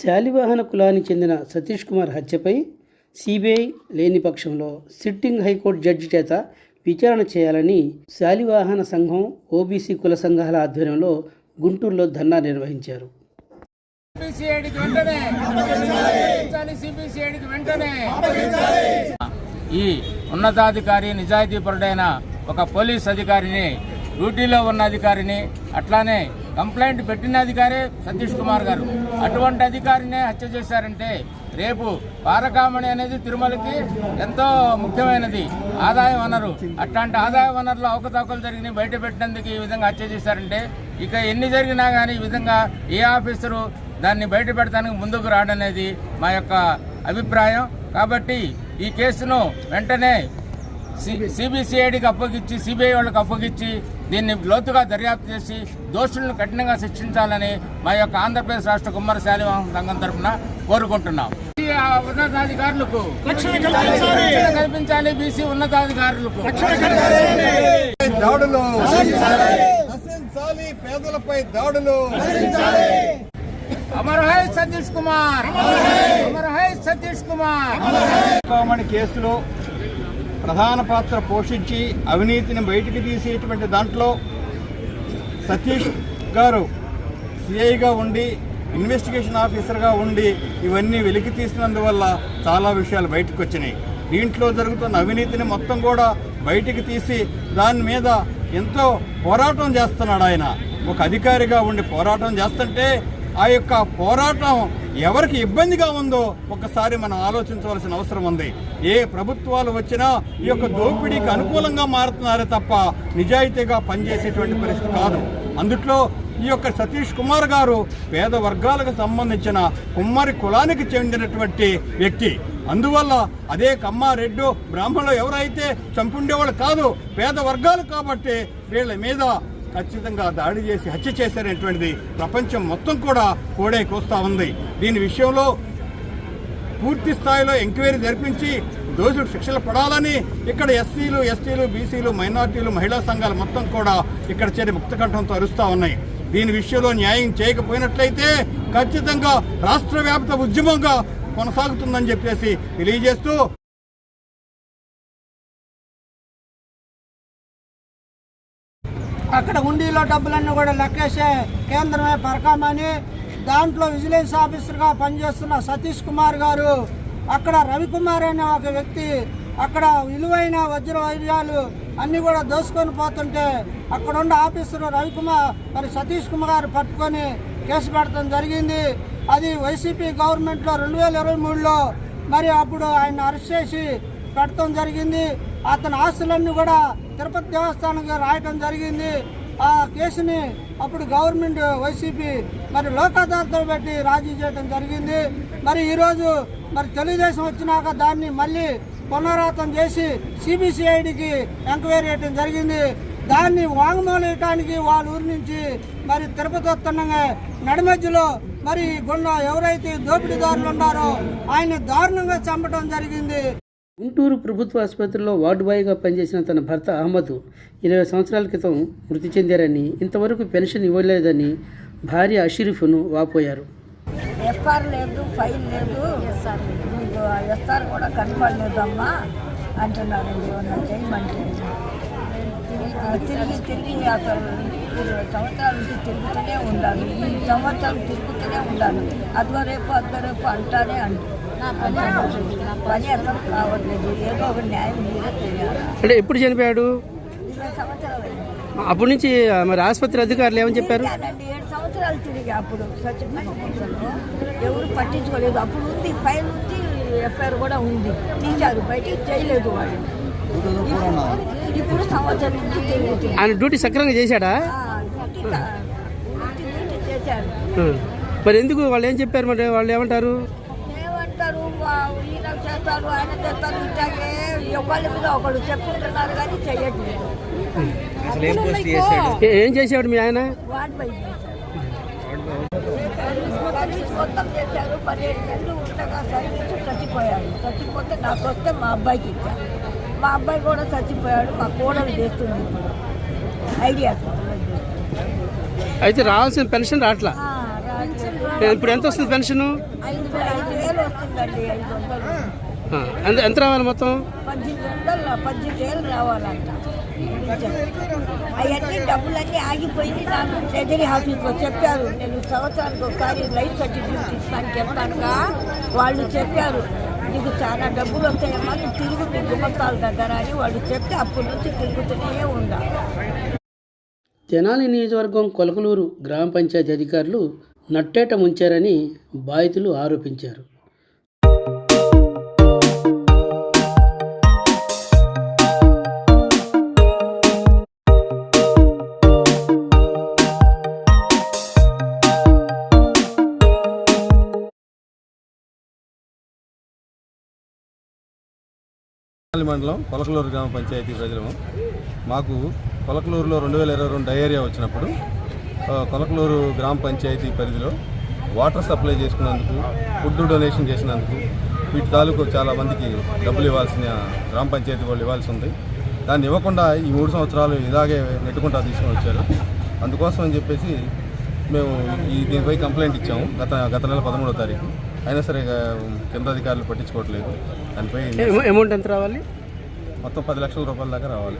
శాలివాహన కులానికి చెందిన సతీష్ కుమార్ హత్యపై సిబిఐ లేని పక్షంలో సిట్టింగ్ హైకోర్టు జడ్జి చేత విచారణ చేయాలని శాలివాహన సంఘం ఓబీసీ కుల సంఘాల ఆధ్వర్యంలో గుంటూరులో ధర్నా నిర్వహించారు. ఈ ఉన్నతాధికారి నిజాయితీపరుడైన ఒక పోలీస్ అధికారిని డ్యూటీలో ఉన్న అధికారిని అట్లానే కంప్లైంట్ పెట్టిన అధికారే సతీష్ కుమార్ గారు. అటువంటి అధికారినే హత్య చేశారంటే రేపు పారకామణి అనేది తిరుమలకి ఎంతో ముఖ్యమైనది. ఆదాయ వనరు. అట్లాంటి ఆదాయ వనరులో అవకతవకలు జరిగినాయి. బయట పెట్టినందుకు ఈ విధంగా హత్య చేశారంటే ఇక ఎన్ని జరిగినా కానీ ఈ విధంగా ఏ ఆఫీసరు దాన్ని బయట పెడతానికి ముందుకు రాడనేది మా యొక్క అభిప్రాయం. కాబట్టి ఈ కేసును వెంటనే సిబిసిఐడికి అప్పగించి సిబిఐ వాళ్ళకి అప్పగించి దీన్ని లోతుగా దర్యాప్తు చేసి దోషులను కఠినంగా శిక్షించాలని మా యొక్క ఆంధ్రప్రదేశ్ రాష్ట్ర కుమ్మర శాలివాహం సంఘం తరఫున కోరుకుంటున్నాం. ఉన్నతాధికారులకు కల్పించాలి. బీసీ ఉన్నతాధికారులకు. దాడులు పేదలపై దాడులు అమర్ హై సతీష్ కుమార్. అమర్ హై. సతీష్ కుమార్. కేసులో ప్రధాన పాత్ర పోషించి అవినీతిని బయటికి తీసేటువంటి దాంట్లో సతీష్ గారు సిఐగా ఉండి ఇన్వెస్టిగేషన్ ఆఫీసర్గా ఉండి ఇవన్నీ వెలికి తీసినందువల్ల చాలా విషయాలు బయటకు వచ్చినాయి దీంట్లో జరుగుతున్న అవినీతిని మొత్తం కూడా బయటికి తీసి దాని మీద ఎంతో పోరాటం చేస్తున్నాడు ఆయన. ఒక అధికారిగా ఉండి పోరాటం చేస్తుంటే ఆ యొక్క పోరాటం ఎవరికి ఇబ్బందిగా ఉందో ఒకసారి మనం ఆలోచించవలసిన అవసరం ఉంది. ఏ ప్రభుత్వాలు వచ్చినా ఈ యొక్క దోపిడీకి అనుకూలంగా మారుతున్నారే తప్ప నిజాయితీగా పనిచేసేటువంటి పరిస్థితి కాదు. అందుట్లో ఈ యొక్క సతీష్ కుమార్ గారు పేద వర్గాలకు సంబంధించిన కుమ్మరి కులానికి చెందినటువంటి వ్యక్తి. అందువల్ల అదే కమ్మ రెడ్డు బ్రాహ్మణులు ఎవరైతే చంపుండేవాళ్ళు కాదు పేద వర్గాలు కాబట్టి వీళ్ళ మీద ఖచ్చితంగా దాడి చేసి హత్య చేశారనేటువంటిది ప్రపంచం మొత్తం కూడా కోడే కోస్తా ఉంది. దీని విషయంలో పూర్తి స్థాయిలో ఎంక్వైరీ జరిపించి దోషులు శిక్షలు పడాలని ఇక్కడ ఎస్సీలు ఎస్టీలు బీసీలు మైనార్టీలు మహిళా సంఘాలు మొత్తం కూడా ఇక్కడ చేరి ముక్తకంఠంతో అరుస్తూ ఉన్నాయి. దీని విషయంలో న్యాయం చేయకపోయినట్లయితే ఖచ్చితంగా రాష్ట్ర వ్యాప్త ఉద్యమంగా కొనసాగుతుందని చెప్పేసి తెలియజేస్తూ అక్కడ హుండీలో డబ్బులన్నీ కూడా లెక్కేసే కేంద్రమే పరకామని దాంట్లో విజిలెన్స్ ఆఫీసర్గా పనిచేస్తున్న సతీష్ కుమార్ గారు అక్కడ రవికుమార్ అనే ఒక వ్యక్తి అక్కడ విలువైన వజ్ర వైద్యాలు అన్నీ కూడా దోసుకొని పోతుంటే అక్కడ ఉన్న ఆఫీసరు రవికుమార్ మరి సతీష్ కుమార్ పట్టుకొని కేసు పెట్టడం జరిగింది. అది వైసీపీ గవర్నమెంట్లో రెండు వేల ఇరవై మూడులో మరి అప్పుడు ఆయన అరెస్ట్ చేసి పెట్టడం జరిగింది. అతని ఆస్తులన్నీ కూడా తిరుపతి దేవస్థానంగా రాయటం జరిగింది. ఆ కేసుని అప్పుడు గవర్నమెంట్ వైసీపీ మరి లోక్ పెట్టి రాజీ చేయడం జరిగింది. మరి ఈరోజు మరి తెలుగుదేశం వచ్చినాక దాన్ని మళ్ళీ పునరావృతం చేసి సిబిసిఐడికి ఎంక్వైరీ చేయడం జరిగింది. దాన్ని వాంగ్మూలయటానికి వాళ్ళ ఊరి నుంచి మరి తిరుపతి వస్తుండగా నడిమధ్యలో మరి గుండా ఎవరైతే దోపిడీదారులు ఉన్నారో ఆయన దారుణంగా చంపడం జరిగింది. గుంటూరు ప్రభుత్వ ఆసుపత్రిలో వార్డు బాయ్గా పనిచేసిన తన భర్త అహ్మద్ ఇరవై సంవత్సరాల క్రితం మృతి చెందారని ఇంతవరకు పెన్షన్ ఇవ్వలేదని భార్య అషరీఫ్ను వాపోయారు. ఎఫ్ఆర్ లేదు ఫైల్ లేదు. ఎఫ్ఆర్ ఎస్ఆర్ కూడా కన్ఫర్మ్ అమ్మా అంటున్నారు చేయమంటే. తిరిగి తిరిగి అసలు ఇరవై సంవత్సరాల నుంచి తిరుగుతూనే ఉండాలి. ఈ సంవత్సరం తిరుగుతూనే ఉండాలి. అద్వరేపు రేపు అదిగో రేపు అంటానే అంటారు అంటే ఎప్పుడు చనిపోయాడు. అప్పటి నుంచి మరి ఆసుపత్రి అధికారులు ఏమని చెప్పారు? తిరిగానండి, ఏడు సంవత్సరాలు తిరిగి అప్పుడు. ఎవరు పట్టించుకోలేదు. అప్పుడు ఉంది ఫైల్ ఉంది ఎఫ్ఐఆర్ కూడా ఉంది. తీశారు బయటికి చేయలేదు వాళ్ళు. ఇప్పుడు- సంవత్సరం నుంచి తిరుగుతుంది ఆయన డ్యూటీ సక్రమంగా చేశాడా? చేశారు. మరి ఎందుకు వాళ్ళు ఏం చెప్పారు మరి? వాళ్ళు ఏమంటారు? వా- ఈయన చేస్తారు ఆయన చేస్తారు ఇట్లాగే ఒకళ్ళ మీద ఒకళ్ళు చెప్పుకుంటున్నారు కానీ చెయ్యట్లేదు. ఏ- ఏం చేసేవాడు మీ ఆయన? సర్వీస్ మొత్తం చేశారు పదిహేడు నెలలు ఉండగా సర్వీస్ చచ్చిపోయాడు చచ్చిపోతే నాకు వస్తే మా అబ్బాయికి ఇచ్చారు. మా అబ్బాయి కూడా చచ్చిపోయాడు మా కోడలు చేస్తుంది. ఐడియా. అయితే రావాల్సిన పెన్షన్ రావట్లా? ఇప్పుడు ఎంత వస్తుంది పెన్షన్? ఎంత ఎంత రావాలి మొత్తం? రావాలంట అవన్నీ డబ్బులన్నీ ఆగిపోయింది నాకు ట్రెజరీ ఆఫీస్లో చెప్పారు నేను సంవత్సరానికి ఒకసారి లైఫ్ సర్టిఫికేట్ ఇస్తాను చెప్తానుగా వాళ్ళు చెప్పారు నీకు చాలా డబ్బులు వస్తాయమ్మా నువ్వు తిరుగు మీ గుమ్మస్తాల దగ్గర అని వాళ్ళు చెప్తే అప్పటి నుంచి తిరుగుతూనే ఉండాలి తెనాలి నియోజకవర్గం కొలకలూరు గ్రామ పంచాయతీ అధికారులు నట్టేట ముంచారని బాధితులు ఆరోపించారు. మండలం కొలకలూరు గ్రామ పంచాయతీ ప్రజలము. మాకు కొలకలూరులో రెండు వేల ఇరవై రెండు డయేరియా వచ్చినప్పుడు కొలకలూరు గ్రామ పంచాయతీ పరిధిలో వాటర్ సప్లై చేసుకున్నందుకు ఫుడ్ డొనేషన్ చేసినందుకు వీటి తాలూకు చాలా మందికి డబ్బులు ఇవ్వాల్సిన గ్రామ పంచాయతీ వాళ్ళు ఇవ్వాల్సి ఉంది. దాన్ని ఇవ్వకుండా ఈ మూడు సంవత్సరాలు ఇలాగే నెట్టుకుంటా తీసుకొని వచ్చారు. అందుకోసం అని చెప్పేసి మేము ఈ దీనిపై కంప్లైంట్ ఇచ్చాము. గత గత నెల పదమూడో తారీఖు. అయినా సరే కింద అధికారులు పట్టించుకోవట్లేదు. దానిపై అమౌంట్ ఎంత రావాలి? మొత్తం పది లక్షల రూపాయల దాకా రావాలి.